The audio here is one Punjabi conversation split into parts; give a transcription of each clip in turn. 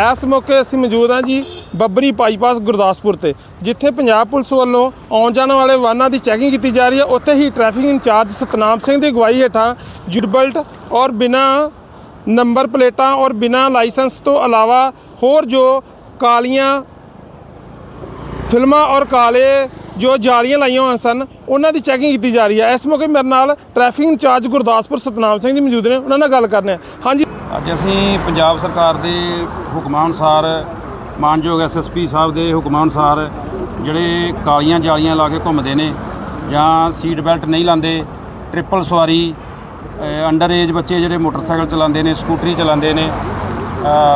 ਇਸ ਮੌਕੇ ਅਸੀਂ ਮੌਜੂਦ ਹਾਂ ਜੀ ਬੱਬਰੀ ਬਾਈਪਾਸ ਗੁਰਦਾਸਪੁਰ ਤੇ, ਜਿੱਥੇ ਪੰਜਾਬ ਪੁਲਿਸ ਵੱਲੋਂ ਆਉਣ ਜਾਣ ਵਾਲੇ ਵਾਹਨਾਂ ਦੀ ਚੈਕਿੰਗ ਕੀਤੀ ਜਾ ਰਹੀ ਹੈ। ਉੱਥੇ ਹੀ ਟ੍ਰੈਫਿਕ ਇੰਚਾਰਜ ਸਤਨਾਮ ਸਿੰਘ ਦੀ ਅਗਵਾਈ ਹੇਠਾਂ ਜੁਡਬਲਟ ਔਰ ਬਿਨਾ ਨੰਬਰ ਪਲੇਟਾਂ ਔਰ ਬਿਨਾ ਲਾਇਸੈਂਸ ਤੋਂ ਇਲਾਵਾ ਹੋਰ ਜੋ ਕਾਲੀਆਂ ਫਿਲਮਾਂ ਔਰ ਕਾਲੇ ਜੋ ਜਾਲੀਆਂ ਲਾਈਆਂ ਹੋਈਆਂ ਸਨ, ਉਹਨਾਂ ਦੀ ਚੈਕਿੰਗ ਕੀਤੀ ਜਾ ਰਹੀ ਹੈ। ਇਸ ਮੌਕੇ ਮੇਰੇ ਨਾਲ ਟ੍ਰੈਫਿਕ ਇੰਚਾਰਜ ਗੁਰਦਾਸਪੁਰ ਸਤਨਾਮ ਸਿੰਘ ਜੀ ਮੌਜੂਦ ਨੇ, ਉਹਨਾਂ ਨਾਲ ਗੱਲ ਕਰਨੇ ਆ। ਹਾਂਜੀ। ਅੱਜ ਅਸੀਂ ਪੰਜਾਬ ਸਰਕਾਰ ਦੇ ਹੁਕਮਾਂ ਅਨੁਸਾਰ ਮਾਨਯੋਗ ਐਸਐਸਪੀ ਸਾਹਿਬ ਦੇ ਹੁਕਮਾਂ ਅਨੁਸਾਰ ਜਿਹੜੇ ਕਾਲੀਆਂ ਜਾਲੀਆਂ ਲਾ ਕੇ ਘੁੰਮਦੇ ਨੇ ਜਾਂ ਸੀਟ ਬੈਲਟ ਨਹੀਂ ਲਾਉਂਦੇ ਟ੍ਰਿਪਲ ਸਵਾਰੀ ਅੰਡਰ ਏਜ ਬੱਚੇ ਜਿਹੜੇ ਮੋਟਰਸਾਈਕਲ ਚਲਾਉਂਦੇ ਨੇ ਸਕੂਟਰੀ ਚਲਾਉਂਦੇ ਨੇ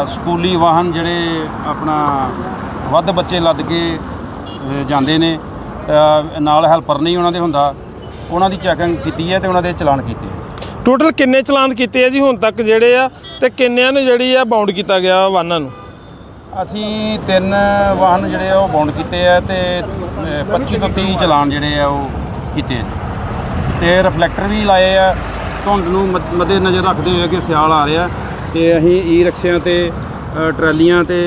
ਸਕੂਲੀ ਵਾਹਨ ਜਿਹੜੇ ਆਪਣਾ ਵੱਧ ਬੱਚੇ ਲੱਦ ਕੇ ਜਾਂਦੇ ਨੇ ਅ, ਨਾਲ ਹੈਲਪਰ ਨਹੀਂ ਉਹਨਾਂ ਦੇ ਹੁੰਦਾ। ਉਹਨਾਂ ਦੀ ਚੈਕਿੰਗ ਕੀਤੀ ਹੈ ਤੇ ਉਹਨਾਂ ਦੇ ਚਲਾਨ ਕੀਤੇ ਟੋਟਲ ਕਿੰਨੇ ਚਲਾਨ ਕੀਤੇ ਆ ਜੀ ਹੁਣ ਤੱਕ ਜਿਹੜੇ ਆ ਤੇ ਕਿੰਨਿਆਂ ਨੂੰ ਜਿਹੜੀ ਆ ਬਾਉਂਡ ਕੀਤਾ ਗਿਆ ਵਾਹਨਾਂ ਨੂੰ? ਅਸੀਂ ਤਿੰਨ ਵਾਹਨ ਜਿਹੜੇ ਆ ਉਹ ਬਾਉਂਡ ਕੀਤੇ ਆ ਤੇ ਅ, 25 ਤੋਂ 30 ਚਲਾਨ ਜਿਹੜੇ ਆ ਉਹ ਕੀਤੇ ਆ ਜੀ। ਤੇ ਰਿਫਲੈਕਟਰ ਵੀ ਲਾਏ ਆ। ਧੁੰਦ ਨੂੰ ਮੱਦ- ਮੱਦੇ ਨਜ਼ਰ ਰੱਖਦੇ ਹੋਏ ਕਿ ਸਿਆਲ ਆ ਰਿਹਾ। ਤੇ ਅਸੀਂ ਈ ਰਿਕਸ਼ਿਆਂ ਤੇ ਟਰਾਲੀਆਂ ਤੇ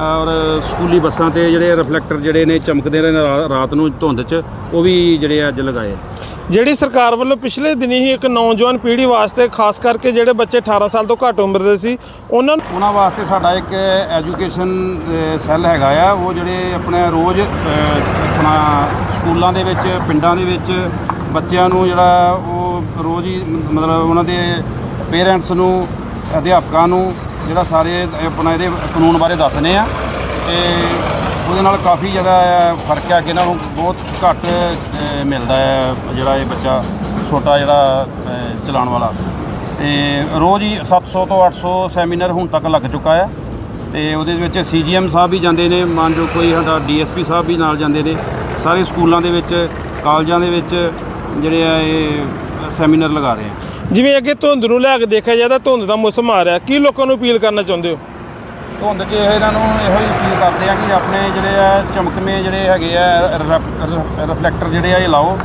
ਔਰ ਸਕੂਲੀ ਬੱਸਾਂ ਤੇ ਜਿਹੜੇ ਰਿਫਲੈਕਟਰ ਜਿਹੜੇ ਨੇ ਚਮਕਦੇ ਨੇ ਰਾਤ ਨੂੰ ਧੁੰਦ 'ਚ ਉਹ ਵੀ ਜਿਹੜੇ ਆ ਅੱਜ ਲਗਾਏ ਜਿਹੜੀ ਸਰਕਾਰ ਵੱਲੋਂ ਪਿਛਲੇ ਦਿਨੀ ਹੀ ਇੱਕ ਨੌਜਵਾਨ ਪੀੜ੍ਹੀ ਵਾਸਤੇ, ਖਾਸ ਕਰਕੇ ਜਿਹੜੇ ਬੱਚੇ 18 ਸਾਲ ਤੋਂ ਘੱਟ ਉਮਰ ਦੇ ਸੀ, ਉਹਨਾਂ ਨੂੰ ਉਹਨਾਂ ਵਾਸਤੇ ਸਾਡਾ ਇੱਕ ਐਜੂਕੇਸ਼ਨ ਸੈੱਲ ਹੈਗਾ ਆ। ਉਹ ਜਿਹੜੇ ਆਪਣੇ ਰੋਜ਼ ਆਪਣਾ ਸਕੂਲਾਂ ਦੇ ਵਿੱਚ, ਪਿੰਡਾਂ ਦੇ ਵਿੱਚ ਬੱਚਿਆਂ ਨੂੰ ਜਿਹੜਾ ਉਹ ਰੋਜ਼ ਹੀ ਮਤਲਬ ਉਹਨਾਂ ਦੇ ਪੇਰੈਂਟਸ ਨੂੰ, ਅਧਿਆਪਕਾਂ ਨੂੰ ਜਿਹੜਾ ਸਾਰੇ ਆਪਣਾ ਇਹਦੇ ਕਾਨੂੰਨ ਬਾਰੇ ਦੱਸਦੇ ਆ। ਤੇ ਉਹਦੇ ਨਾਲ ਕਾਫੀ ਜਿਹੜਾ ਫ਼ਰਕ ਹੈ ਕਿ ਇਹਨਾਂ ਬਹੁਤ ਘੱਟ ਮਿਲਦਾ ਹੈ ਜਿਹੜਾ ਇਹ ਬੱਚਾ ਛੋਟਾ ਜਿਹੜਾ ਚਲਾਉਣ ਵਾਲਾ। ਤੇ ਰੋਜ਼ ਹੀ 700 ਤੋਂ 800 ਸੈਮੀਨਾਰ ਹੁਣ ਤੱਕ ਲੱਗ ਚੁੱਕਾ ਹੈ। ਤੇ ਉਹਦੇ ਵਿੱਚ ਸੀਜੀਐਮ ਸਾਹਿਬ ਵੀ ਜਾਂਦੇ ਨੇ, ਮੰਨ ਜੋ ਕੋਈ ਸਾਡਾ ਡੀਐਸਪੀ ਸਾਹਿਬ ਵੀ ਨਾਲ ਜਾਂਦੇ ਨੇ। ਸਾਰੇ ਸਕੂਲਾਂ ਦੇ ਵਿੱਚ, ਕਾਲਜਾਂ ਦੇ ਵਿੱਚ ਜਿਹੜੇ ਆ ਇਹ ਸੈਮੀਨਾਰ ਲਗਾ ਰਹੇ ਆ। ਜਿਵੇਂ ਅੱਗੇ ਧੁੰਦ ਨੂੰ ਲੈ ਕੇ ਦੇਖਿਆ ਜਾਂਦਾ ਧੁੰਦ ਦਾ ਮੌਸਮ ਆ ਰਿਹਾ। ਕੀ ਲੋਕਾਂ ਨੂੰ ਅਪੀਲ ਕਰਨਾ ਚਾਹੁੰਦੇ ਹੋ? ਧੁੰਦ 'ਚ ਇਹਨਾਂ ਨੂੰ ਇਹੋ ਹੀ ਅਪੀਲ ਕਰਦੇ ਆ ਕਿ ਆਪਣੇ ਜਿਹੜੇ ਆ ਚਮਕਵੇਂ ਜਿਹੜੇ ਹੈਗੇ ਆ ਰਿਫਲੈਕਟਰ ਜਿਹੜੇ ਆ ਇਹ ਲਾਓ।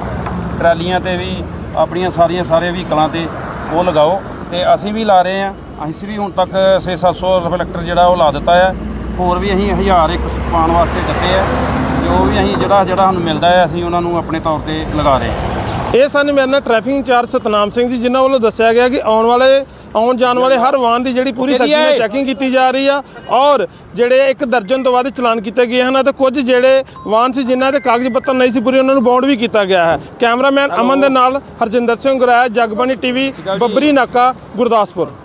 ਟਰਾਲੀਆਂ ਤੇ ਵੀ, ਆਪਣੀਆਂ ਸਾਰੀਆਂ ਸਾਰੇ ਵਹੀਕਲਾਂ ਤੇ ਉਹ ਲਗਾਓ। ਤੇ ਅਸੀਂ ਵੀ ਲਾ ਰਹੇ ਆ। ਅਸੀਂ ਵੀ ਹੁਣ ਤੱਕ 6-700 ਰਿਫਲੈਕਟਰ ਜਿਹੜਾ ਉਹ ਲਾ ਦਿੱਤਾ ਹੈ ਹੋਰ ਵੀ ਅਸੀਂ 1000 ਇੱਕ ਪਾਉਣ ਵਾਸਤੇ ਦਿੱਤੇ ਆ। ਜੋ ਵੀ ਅਸੀਂ ਜਿਹੜਾ ਜਿਹੜਾ ਸਾਨੂੰ ਮਿਲਦਾ ਹੈ ਅਸੀਂ ਉਹਨਾਂ ਨੂੰ ਆਪਣੇ ਤੌਰ ਤੇ ਲਗਾ ਰਹੇ ਹਾਂ ਇਹ ਸਨ ਮੇਰੇ ਨਾਲ ਟ੍ਰੈਫਿਕ ਇੰਚਾਰਜ ਸਤਨਾਮ ਸਿੰਘ ਜੀ, ਜਿਨ੍ਹਾਂ ਵੱਲੋਂ ਦੱਸਿਆ ਗਿਆ ਕਿ ਆਉਣ ਵਾਲੇ ਆਉਣ ਜਾਣ ਵਾਲੇ ਹਰ ਵਾਹਨ ਦੀ ਜਿਹੜੀ ਪੂਰੀ ਸਖਤੀ ਨਾਲ ਚੈਕਿੰਗ ਕੀਤੀ ਜਾ ਰਹੀ ਆ। ਔਰ ਜਿਹੜੇ ਇੱਕ ਦਰਜਨ ਤੋਂ ਵੱਧ ਚਲਾਨ ਕੀਤੇ ਗਏ ਹਨ ਅਤੇ ਕੁਝ ਜਿਹੜੇ ਵਾਹਨ ਸੀ ਜਿਨ੍ਹਾਂ ਦੇ ਕਾਗਜ਼ ਪੱਤਰ ਨਹੀਂ ਸੀ ਪੂਰੇ ਉਹਨਾਂ ਨੂੰ ਬਾਉਂਡ ਵੀ ਕੀਤਾ ਗਿਆ ਹੈ। ਕੈਮਰਾਮੈਨ ਅਮਨ ਦੇ ਨਾਲ ਹਰਜਿੰਦਰ ਸਿੰਘ ਗੁਰਾਇਆ ਜਗਬਾਣੀ ਟੀਵੀ ਬੱਬਰੀ ਨਾਕਾ ਗੁਰਦਾਸਪੁਰ।